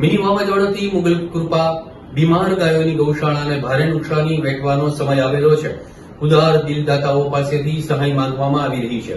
Mini વાવાઝોડાથી મુગલ કૃપા બીમાર ગાયોની ગૌશાળાને ભારે નુકસાની વેઠવાનો સમય આવેલો છે. ઉદાર દિલદાતાઓ પાસેથી સહાય માંગવામાં આવી રહી છે.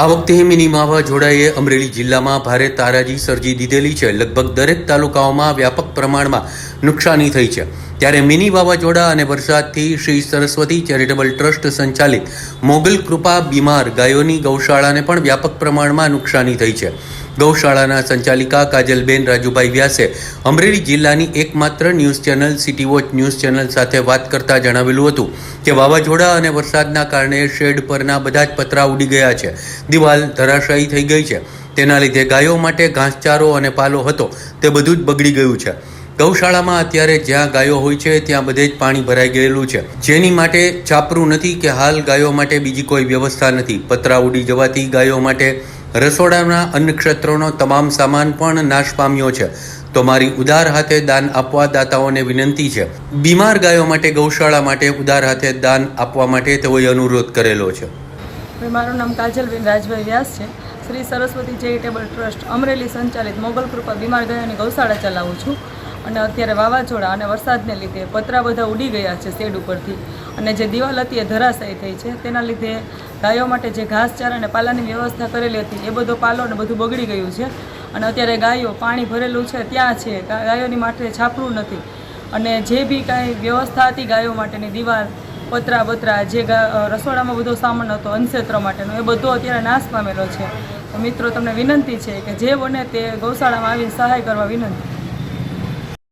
આ વખતે મિની વાવાઝોડાએ અમરેલી જિલ્લામાં ભારે તારાજી સર્જી દીધેલી છે. લગભગ દરેક તાલુકાઓમાં વ્યાપક પ્રમાણમાં નુકસાની થઈ છે. ત્યારે મિની વાવાઝોડા અને વરસાદથી શ્રી સરસ્વતી ચેરિટેબલ ટ્રસ્ટ સંચાલિત મોગલ કૃપા બીમાર ગાયોની ગૌશાળાને પણ વ્યાપક પ્રમાણમાં નુકસાની થઈ છે. ગૌશાળાના સંચાલિકા કાજલબેન રાજુભાઈ વ્યાસે અમરેલી જિલ્લાની એકમાત્ર news channel, city watch news channel સાથે વાત કરતા જણાવેલું હતું કે વાવાઝોડા અને વરસાદના કારણે શેડ પરના બધા જ પતરા ઉડી ગયા છે. દિવાલ ધરાશાયી થઈ ગઈ છે. તેના લીધે ગાયો માટે ઘાસચારો અને પાલો હતો. તે બધું જ બગડી ગયું છે. ગૌશાળામાં અત્યારે જ્યાં ગાયો હોય છે, ત્યાં બધે જ પાણી ભરાઈ ગયેલું છે. જેની માટે ચાપરું નથી કે હાલ ગાયો માટે બીજી કોઈ વ્યવસ્થા નથી. પતરા ઉડી જવાથી ગાયો માટે રસોડાના અન્નક્ષેત્રોનો તમામ સામાન પણ નાશ પામ્યો છે. તો મારી ઉદાર હાથે દાન આપવા દાતાઓને વિનંતી છે. બીમાર ગાયો માટે ગૌશાળા માટે ઉદાર હાથે દાન આપવા માટે તેઓએ અનુરોધ કરેલો છે. મારું નામ કાજલબેન રાજભાઈ વ્યાસ છે. શ્રી સરસ્વતી ચેરિટેબલ ટ્રસ્ટ અમરેલી સંચાલિત મોગલ કૃપા બીમાર ગાયોની ગૌશાળા ચલાવું છું. અને અત્યારે વાવાઝોડા અને વરસાદને લીધે પતરા બધા ઉડી ગયા છે શેડ ઉપરથી. અને જે દિવાલ હતી એ ધરાશાયી થઈ છે. તેના લીધે ગાયો માટે જે ઘાસચારા અને પાલાની વ્યવસ્થા કરેલી હતી, એ બધો પાલો ને બધું બગડી ગયું છે. અને અત્યારે ગાયો પાણી ભરેલું છે, ત્યાં છે. ગાયોની માટે છાપરું નથી. અને જે બી કાંઈ વ્યવસ્થા હતી ગાયો માટેની, દિવાલ પતરા બતરા, જે રસોડામાં બધો સામાન હતો, અન્નક્ષેત્ર માટેનો, એ બધો અત્યારે નાશ પામેલો છે. મિત્રો, તમને વિનંતી છે કે જે બને તે ગૌશાળામાં આવીને સહાય કરવા વિનંતી.